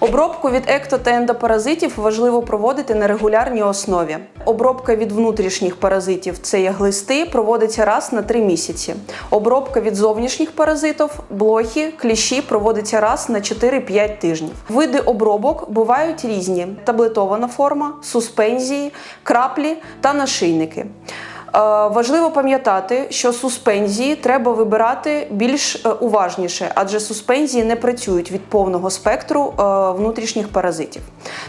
Обробку від екто та ендопаразитів важливо проводити на регулярній основі. Обробка від внутрішніх паразитів це є глисти, проводиться раз на 3 місяці. Обробка від зовнішніх паразитів, блохи, кліщі проводиться раз на 4-5 тижнів. Види обробок бувають різні: таблетована форма, суспензії, краплі та нашийники. Е, Важливо пам'ятати, що суспензії треба вибирати більш е, уважніше, адже суспензії не працюють від повного спектру е, внутрішніх паразитів.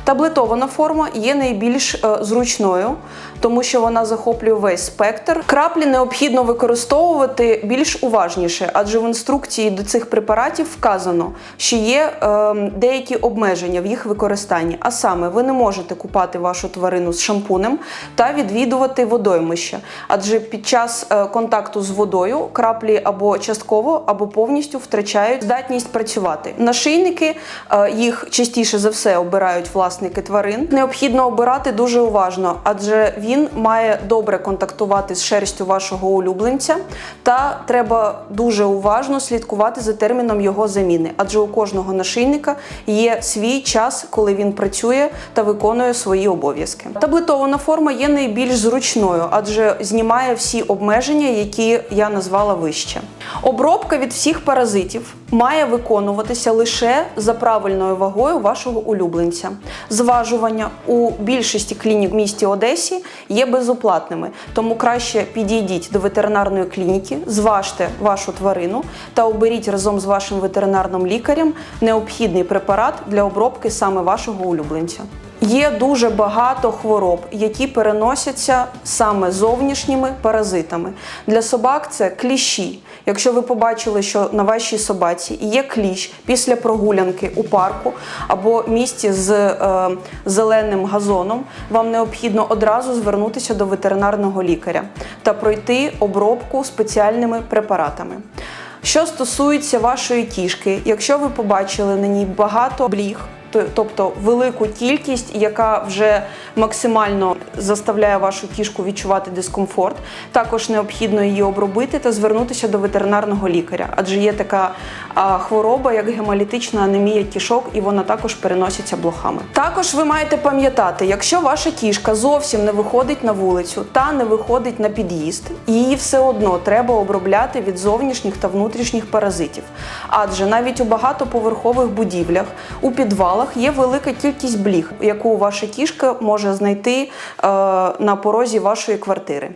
Таблетована форма є найбільш е, зручною, тому що вона захоплює весь спектр. Краплі необхідно використовувати більш уважніше, адже в інструкції до цих препаратів вказано, що є е, деякі обмеження в їх використанні. А саме, ви не можете купати вашу тварину з шампунем та відвідувати водоймище, адже під час е, контакту з водою краплі або частково, або повністю втрачають здатність працювати. Нашийники е, їх частіше за все обирають власники тварин. Необхідно обирати дуже уважно, адже він має добре контактувати з шерстю вашого улюбленця, та треба дуже уважно слідкувати за терміном його заміни, адже у кожного нашийника є свій час, коли він працює та виконує свої обов'язки. Таблетована форма є найбільш зручною, адже знімає всі обмеження, які я назвала вище. Обробка від всіх паразитів має виконуватися лише за правильною вагою вашого улюбленця. Зважування у більшості клінік в місті Одесі є безоплатними, тому краще підійдіть до ветеринарної клініки, зважте вашу тварину та оберіть разом з вашим ветеринарним лікарем необхідний препарат для обробки саме вашого улюбленця. Є дуже багато хвороб, які переносяться саме зовнішніми паразитами. Для собак це кліщі. Якщо ви побачили, що на вашій собаці є кліщ після прогулянки у парку або місці з е, зеленим газоном, вам необхідно одразу звернутися до ветеринарного лікаря та пройти обробку спеціальними препаратами. Що стосується вашої кішки, якщо ви побачили на ній багато бліг, тобто велику кількість, яка вже максимально заставляє вашу кішку відчувати дискомфорт, також необхідно її обробити та звернутися до ветеринарного лікаря, адже є така хвороба, як гемолітична анемія кішок, і вона також переноситься блохами. Також ви маєте пам'ятати, якщо ваша кішка зовсім не виходить на вулицю та не виходить на під'їзд, її все одно треба обробляти від зовнішніх та внутрішніх паразитів. Адже навіть у багатоповерхових будівлях, у підвалах є велика кількість бліг, яку ваша кішка може знайти е, на порозі вашої квартири.